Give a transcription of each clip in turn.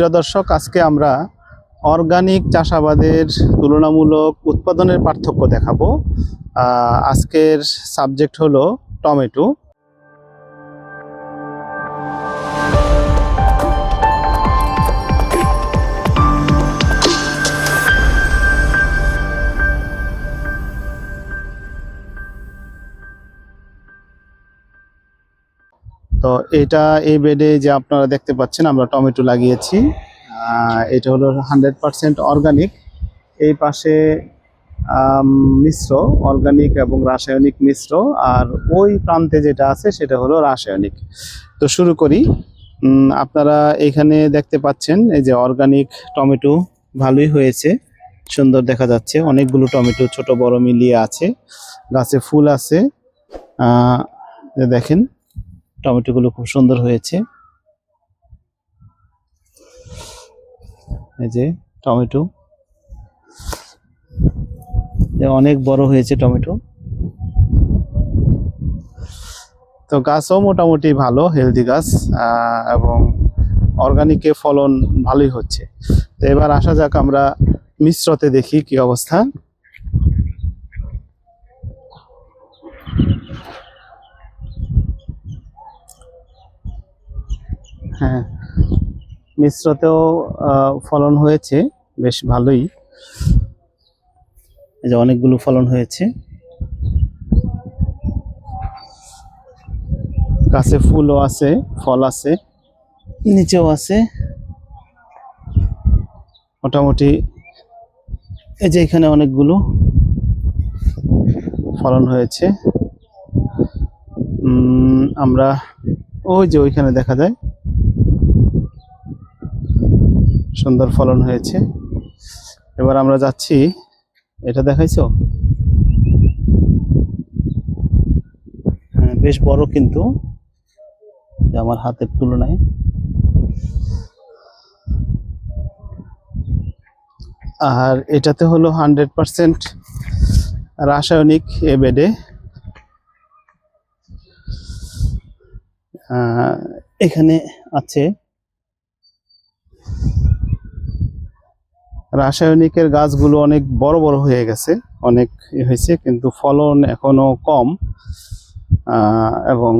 প্রিয় দর্শক আজকে আমরা অর্গানিক চাষাবাদের তুলনামূলক উৎপাদনের পার্থক্য দেখাবো। আজকের সাবজেক্ট হলো টমেটো। তো এটা এই বেডে যে আপনারা দেখতে পাচ্ছেন, আমরা টমেটো লাগিয়েছি। এটা হলো হান্ড্রেড পার্সেন্ট অর্গানিক এই পাশে মিশ্র অর্গানিক এবং রাসায়নিক মিশ্র। আর ওই প্রান্তে যেটা আছে, সেটা হলো রাসায়নিক। তো শুরু করি। আপনারা এখানে দেখতে পাচ্ছেন, এই যে অর্গানিক টমেটো ভালোই হয়েছে। সুন্দর দেখা যাচ্ছে। অনেকগুলো টমেটো, ছোট, বড় মিলিয়ে আছে। গাছে ফুল আছে। দেখেন। টমেটোগুলো খুব সুন্দর হয়েছে। এই যে টমেটো। অনেক বড় হয়েছে টমেটো। তো গাছও মোটামুটি ভালো হেলদি গাছ এবং অর্গানিকে ফলন ভালোই হচ্ছে। তো এবার আসা যাক আমরা মিশ্রতে দেখি কি অবস্থা। হ্যাঁ। মিশ্রতেও ফলন হয়েছে, বেশ ভালোই। এই যে অনেকগুলো ফলন হয়েছে। গাছে ফুলও আছে, ফল আছে, নিচেও আছে। মোটামুটি এই যে এখানে অনেকগুলো ফলন হয়েছে। আমরা ওই যে ওইখানে দেখা যায়। সুন্দর ফলন হয়েছে। এবার আমরা যাচ্ছি এটা দেখাইছো? হ্যাঁ, বেশ বড় কিন্তু আমার হাতের তুলনায়। আর এটাতে হলো হান্ড্রেড পার্সেন্ট রাসায়নিক এ। বেডে এখানে আছে রাসায়নিকের গাছগুলো অনেক বড় বড় হয়ে গেছে, অনেক হয়েছে, কিন্তু ফলন এখনও কম এবং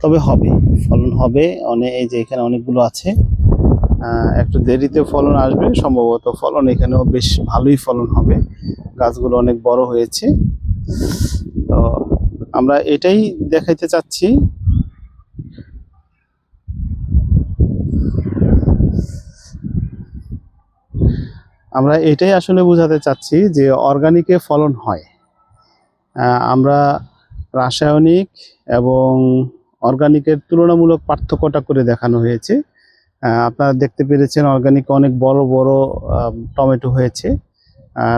তবে হবে, ফলন হবে অনেক এই যে এখানে অনেকগুলো আছে একটু দেরিতে ফলন আসবে, সম্ভবত ফলন এখানেও বেশ ভালোই ফলন হবে, গাছগুলো অনেক বড় হয়েছে, তো আমরা এটাই দেখাইতে চাচ্ছি আমরা এটাই আসলে বোঝাতে চাচ্ছি যে অর্গানিকে ফলন হয়। আমরা রাসায়নিক এবং অর্গানিকের তুলনামূলক পার্থক্যটা করে দেখানো হয়েছে। আপনারা দেখতে পেরেছেন অর্গানিক অনেক বড় বড় টমেটো হয়েছে।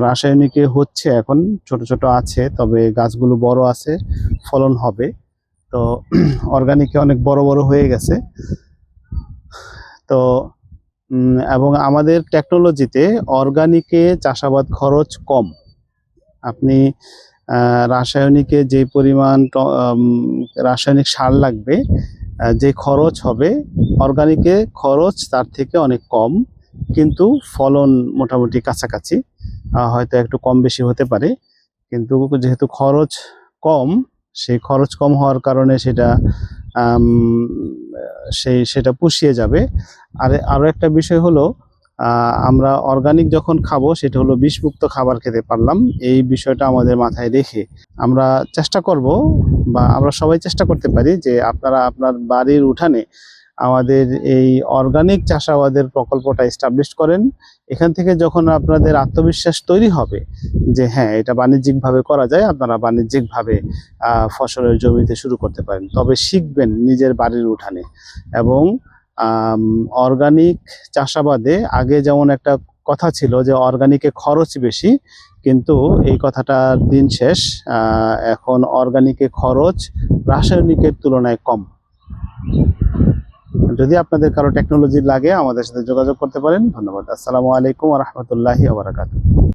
রাসায়নিকে হচ্ছে এখন, ছোট ছোট আছে, তবে গাছগুলো বড় আছে, ফলন হবে। তো অর্গানিকে অনেক বড় বড় হয়ে গেছে। তো এবং আমাদের টেকনোলজিতে অর্গানিকে চাষাবাদ খরচ কম। আপনি রাসায়নিকে যে পরিমাণ রাসায়নিক সার লাগবে যে খরচ হবে অর্গানিকে খরচ তার থেকে অনেক কম, কিন্তু ফলন মোটামুটি কাছাকাছি হয়তো একটু কম বেশি হতে পারে, কিন্তু যেহেতু খরচ কম, সেই খরচ কম হওয়ার কারণে সেটা সেই, সেটা পুষিয়ে যাবে। আর আরও একটা বিষয় হলো আমরা অর্গানিক যখন খাব, সেটা হলো বিষমুক্ত খাবার খেতে পারলাম। এই বিষয়টা আমাদের মাথায় রেখে আমরা চেষ্টা করব বা আমরা সবাই চেষ্টা করতে পারি যে আপনারা আপনার বাড়ির উঠানে আমাদের এই অর্গানিক চাষাবাদের প্রকল্পটা এস্টাবলিশ করেন। এখান থেকে যখন আপনাদের আত্মবিশ্বাস তৈরি হবে যে হ্যাঁ এটা বাণিজ্যিকভাবে করা যায়, আপনারা বাণিজ্যিকভাবে ফসলের জমিতে শুরু করতে পারেন। তবে শিখবেন নিজের বাড়ির উঠানে। এবং অর্গানিক চাষাবাদে আগে যেমন একটা কথা ছিল যে অর্গানিকে খরচ বেশি, কিন্তু এই কথাটার দিন শেষ। এখন অর্গানিকে খরচ রাসায়নিকের তুলনায় কম। যদি আপনাদের কারও টেকনোলজি লাগে আমাদের সাথে যোগাযোগ করতে পারেন, ধন্যবাদ। আসসালামু আলাইকুম রহমতুল্লাহি আবরাকাত